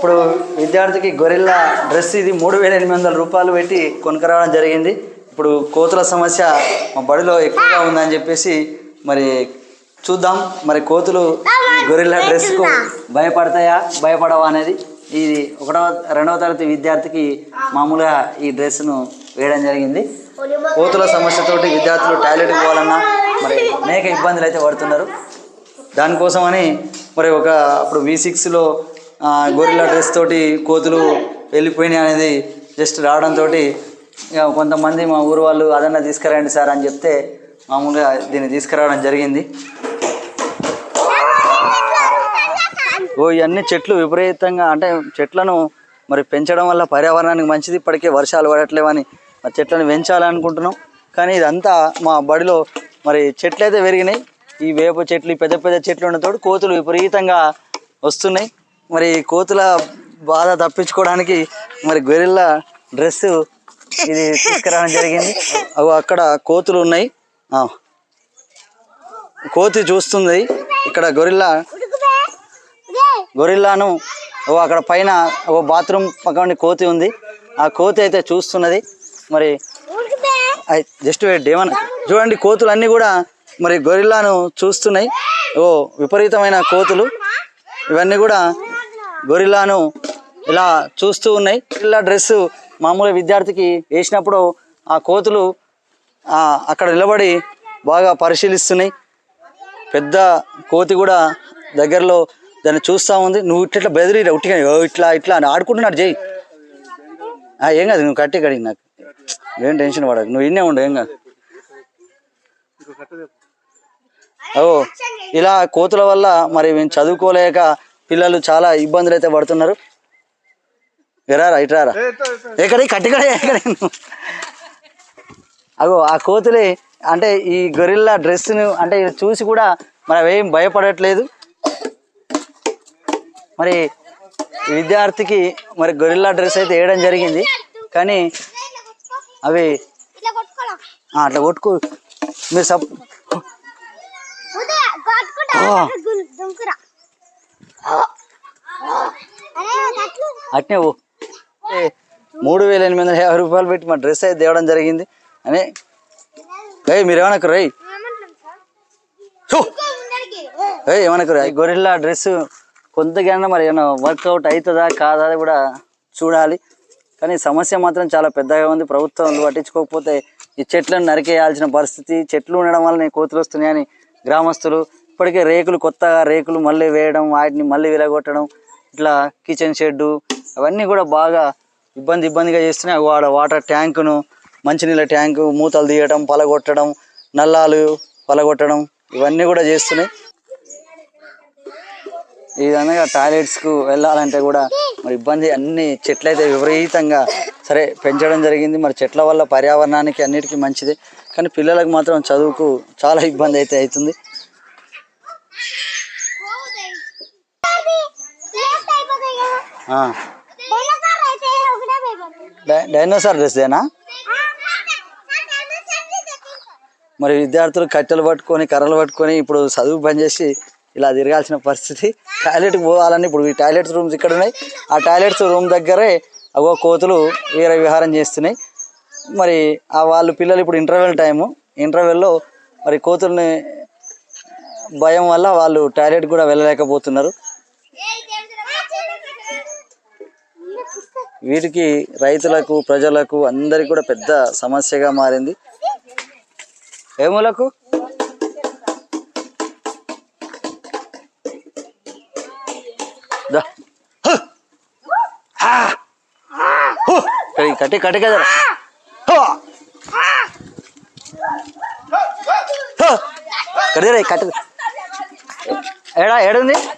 ఇప్పుడు విద్యార్థికి gorilla dress ఇది మూడు వేల ఎనిమిది వందల రూపాయలు పెట్టి కొనుకరావడం జరిగింది. ఇప్పుడు కోతుల సమస్య మా బడిలో ఎక్కువగా ఉందని చెప్పేసి మరి చూద్దాం. మరి కోతులు గొరిల్లా డ్రెస్కు భయపడతాయా భయపడవా అనేది ఇది ఒకటవ రెండవ తరగతి విద్యార్థికి మామూలుగా ఈ డ్రెస్ను వేయడం జరిగింది. కోతుల సమస్యతోటి విద్యార్థులు టాయిలెట్కి పోవాలన్నా మరి అనేక ఇబ్బందులు అయితే పడుతున్నారు. దానికోసమని మరి ఒక అప్పుడు వి సిక్స్లో గొరిల్లా డ్రెస్ తోటి కోతులు వెళ్ళిపోయినాయి అనేది జస్ట్ రావడంతో ఇక కొంతమంది మా ఊరు వాళ్ళు అదన్నా తీసుకురండి సార్ అని చెప్తే మామూలుగా దీన్ని తీసుకురావడం జరిగింది. ఓ ఇవన్నీ చెట్లు విపరీతంగా అంటే చెట్లను మరి పెంచడం వల్ల పర్యావరణానికి మంచిది. ఇప్పటికే వర్షాలు పడట్లేవని మరి చెట్లను పెంచాలనుకుంటున్నాం. కానీ ఇదంతా మా బడిలో మరి చెట్లు అయితే పెరిగినాయి. ఈ వేప చెట్లు పెద్ద పెద్ద చెట్లు ఉండతో కోతులు విపరీతంగా వస్తున్నాయి. మరి కోతుల బాధ తప్పించుకోవడానికి మరి గొరిల్లా డ్రెస్ ఇది తీసుకురావడం జరిగింది. అవి అక్కడ కోతులు ఉన్నాయి. ఆ. కోతి చూస్తుంది. ఇక్కడ గొరిల్లా గొరిల్లాను ఓ అక్కడ పైన ఓ బాత్రూమ్ పక్కన కోతి ఉంది. ఆ కోతి అయితే చూస్తున్నది. మరి జస్ట్ ఏమన్నా చూడండి కోతులు అన్నీ కూడా మరి గొరిల్లాను చూస్తున్నాయి. ఓ విపరీతమైన కోతులు. ఇవన్నీ కూడా గొరిల్లాను ఇలా చూస్తూ ఉన్నాయి. గొరిల్లా డ్రెస్ మామూలు విద్యార్థికి వేసినప్పుడు ఆ కోతులు అక్కడ నిలబడి బాగా పరిశీలిస్తున్నాయి. పెద్ద కోతి కూడా దగ్గరలో దాన్ని చూస్తూ ఉంది. నువ్వు ఇట్లా ఇట్లా బెదిరి ఉట్టిగా ఇట్లా ఇట్లా అని ఆడుకుంటున్నాడు జై. ఏం కాదు నువ్వు కట్టి కడిగి నాకు. ఏం టెన్షన్ పడకు నువ్వు ఇన్నే ఉండు ఏం కాదు. ఓ ఇలా కోతుల వల్ల మరి మేము చదువుకోలేక పిల్లలు చాలా ఇబ్బందులు అయితే పడుతున్నారు ఎరారా ఇట్రారా ఎక్కడ కట్టికడే ఎక్కడ అగో ఆ కోతులే అంటే ఈ గొరిల్లా డ్రెస్ను అంటే ఇది చూసి కూడా మరి అవేం భయపడట్లేదు. మరి విద్యార్థికి మరి గొరిల్లా డ్రెస్ అయితే వేయడం జరిగింది. కానీ అవి అట్లా కొట్టుకో. మీరు సప్ అట్నే ఓ ఏ, మూడు వేల ఎనిమిది వందల యాభై రూపాయలు పెట్టి మా డ్రెస్ అయితే తేవడం జరిగింది. అని రై మీరు ఏమనకు రై ఏమంటాం చూ ఏమనకు రై గొరిల్లా డ్రెస్ కొంతకైనా మరి ఏమైనా వర్కౌట్ అవుతుందా కాదా అది కూడా చూడాలి. కానీ సమస్య మాత్రం చాలా పెద్దగా ఉంది. ప్రభుత్వం పట్టించుకోకపోతే ఈ చెట్లను నరికేయాల్సిన పరిస్థితి చెట్లు ఉండడం వల్ల కోతులు వస్తున్నాయని గ్రామస్తులు ఇప్పటికే రేకులు కొత్తగా రేకులు మళ్ళీ వేయడం వాటిని మళ్ళీ విలగొట్టడం ఇట్లా కిచెన్ షెడ్డు అవన్నీ కూడా బాగా ఇబ్బంది ఇబ్బందిగా చేస్తున్నాయి. వాడ వాటర్ ట్యాంకును మంచినీళ్ళ ట్యాంకు మూతలు తీయడం పలగొట్టడం నల్లాలు పలగొట్టడం ఇవన్నీ కూడా చేస్తున్నాయి. ఈ విధంగా టాయిలెట్స్కు వెళ్ళాలంటే కూడా మరి ఇబ్బంది అన్ని చెట్లు అయితే విపరీతంగా సరే పెంచడం జరిగింది. మరి చెట్ల వల్ల పర్యావరణానికి అన్నిటికీ మంచిది. కానీ పిల్లలకు మాత్రం చదువుకు చాలా ఇబ్బంది అయితే అవుతుంది లేట్ అయిపోతాయి కదా ఆ. డైనోసార్ డై- డైనోసార్ డ్రెస్దేనా మరి విద్యార్థులు కట్టెలు పట్టుకొని కర్రలు పట్టుకొని ఇప్పుడు చదువు పనిచేసి ఇలా తిరగాల్సిన పరిస్థితి. టాయిలెట్కి పోవాలని ఇప్పుడు ఈ టాయిలెట్స్ రూమ్స్ ఇక్కడ ఉన్నాయి. ఆ టాయిలెట్స్ రూమ్ దగ్గరే అవో కోతులు వీర విహారం చేస్తున్నాయి. మరి ఆ వాళ్ళు పిల్లలు ఇప్పుడు ఇంటర్వెల్ టైము. ఇంటర్వెల్లో మరి కోతుల్ని భయం వల్ల వాళ్ళు టాయిలెట్ కూడా వెళ్ళలేకపోతున్నారు. వీటికి రైతులకు ప్రజలకు అందరికి కూడా పెద్ద సమస్యగా మారింది. ఏములకు కట్టి కట్టి కదా. కడిరే కట్టు ఉంది సార్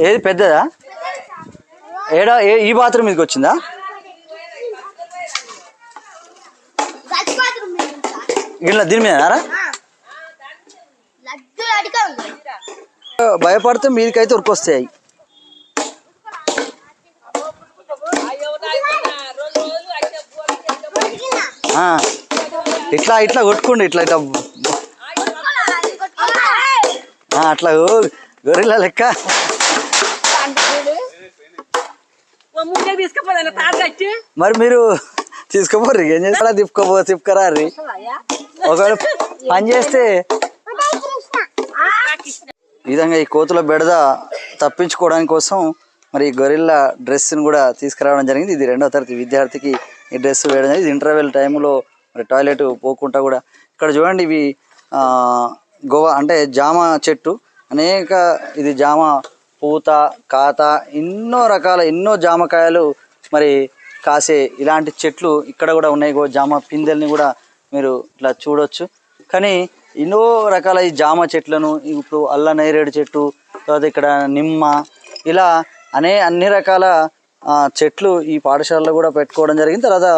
ఏది పెద్దదా? ఏడా ఏ- ఈ బాత్రూమ్ మీదకి వచ్చిందా? ఇట్లా దీని మీద భయపడితే మీదకైతే ఉరికొస్తాయి ఆ, ఇట్లా ఇట్లా కొట్టుకోండి ఇట్లా ఇట్లా. అట్లా గొర్రెల లెక్క. మరి మీరు తీసుకోపోర్రి ఏం చేస్తారా? తిప్పుకోపో తిప్పుకరా రీ. ఒకవేళ పని చేస్తే ఈ విధంగా ఈ కోతుల బెడద తప్పించుకోవడానికి కోసం మరి ఈ గొరిల్లా డ్రెస్ని కూడా తీసుకురావడం జరిగింది. ఇది రెండవ తరగతి విద్యార్థికి ఈ డ్రెస్ వేయడం జరిగింది. ఇది ఇంటర్వెల్ టైంలో మరి టాయిలెట్ పోకుండా కూడా ఇక్కడ చూడండి ఇవి గోవా అంటే జామ చెట్టు అనేక ఇది జామ పూత కాత ఎన్నో రకాల ఎన్నో జామకాయలు మరి కాసే ఇలాంటి చెట్లు ఇక్కడ కూడా ఉన్నాయి. గో జామ పిందెల్ని కూడా మీరు ఇట్లా చూడొచ్చు. కానీ ఎన్నో రకాల ఈ జామ చెట్లను ఇప్పుడు అల్ల నేరేడు చెట్టు తర్వాత ఇక్కడ నిమ్మ ఇలా అనే అన్ని రకాల చెట్లు ఈ పాఠశాలలో కూడా పెట్టుకోవడం జరిగింది. తర్వాత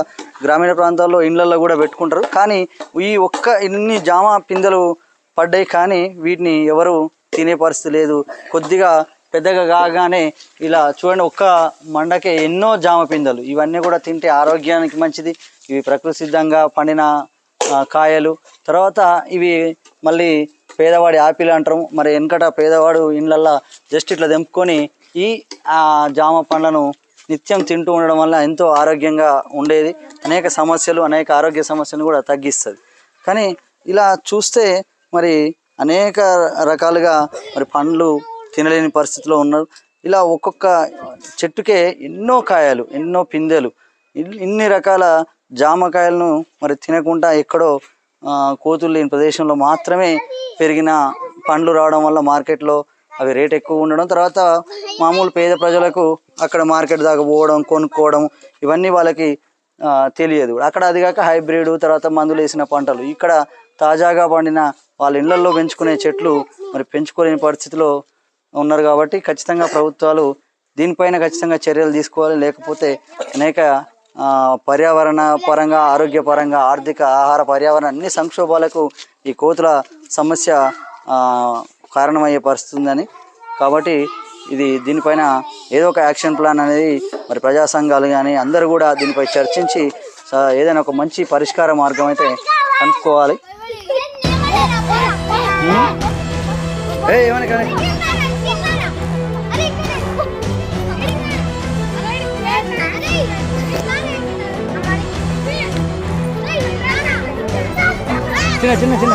గ్రామీణ ప్రాంతాల్లో ఇండ్లలో కూడా పెట్టుకుంటారు. కానీ ఈ ఒక్క ఇన్ని జామ పిందెలు పడ్డాయి కానీ వీటిని ఎవరు తినే పరిస్థితి లేదు. కొద్దిగా పెద్దగా కాగానే ఇలా చూడండి ఒక్క మండకే ఎన్నో జామ పిందెలు. ఇవన్నీ కూడా తింటే ఆరోగ్యానికి మంచిది. ఇవి ప్రకృతి సిద్ధంగా పండిన కాయలు. తర్వాత ఇవి మళ్ళీ పేదవాడి ఆపిల్ అంటాం మరి వెనకట పేదవాడు ఇండ్లల్లో జస్ట్ ఇట్లా తెంపుకొని ఈ ఆ, జామ పండ్లను నిత్యం తింటూ ఉండడం వల్ల ఎంతో ఆరోగ్యంగా ఉండేది. అనేక సమస్యలు అనేక ఆరోగ్య సమస్యలు కూడా తగ్గిస్తుంది. కానీ ఇలా చూస్తే మరి అనేక రకాలుగా మరి పండ్లు తినలేని పరిస్థితిలో ఉన్నారు. ఇలా ఒక్కొక్క చెట్టుకే ఎన్నో కాయలు ఎన్నో పిందెలు ఇన్ని రకాల జామకాయలను మరి తినకుండా ఎక్కడో కోతులు లేని ప్రదేశంలో మాత్రమే పెరిగిన పండ్లు రావడం వల్ల మార్కెట్లో అవి రేట్ ఎక్కువ ఉండడం తర్వాత మామూలు పేద ప్రజలకు అక్కడ మార్కెట్ దాకా పోవడం కొనుక్కోవడం ఇవన్నీ వాళ్ళకి తెలియదు. అక్కడ అది కాక హైబ్రిడ్ తర్వాత మందులు వేసిన పంటలు. ఇక్కడ తాజాగా పండిన వాళ్ళ ఇళ్ళలో పెంచుకునే చెట్లు మరి పెంచుకోలేని పరిస్థితిలో ఉన్నారు కాబట్టి ఖచ్చితంగా ప్రభుత్వాలు దీనిపైన ఖచ్చితంగా చర్యలు తీసుకోవాలి. లేకపోతే అనేక పర్యావరణ పరంగా ఆరోగ్యపరంగా ఆర్థిక ఆహార పర్యావరణ అన్ని సంక్షోభాలకు ఈ కోతుల సమస్య కారణమయ్యే పరిస్థితి ఉందని. కాబట్టి ఇది దీనిపైన ఏదో ఒక యాక్షన్ ప్లాన్ అనేది మరి ప్రజా సంఘాలు కానీ అందరూ కూడా దీనిపై చర్చించి ఏదైనా ఒక మంచి పరిష్కార మార్గం అయితే కనుక్కోవాలి. ఏ ఏమని కానీ చిన్న చిన్న చిన్న.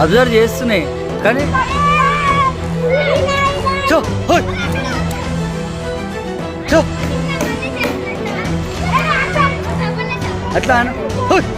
అబ్జర్వ్ చేస్తున్నాయి. కానీ చో. చో. అట్లా అను.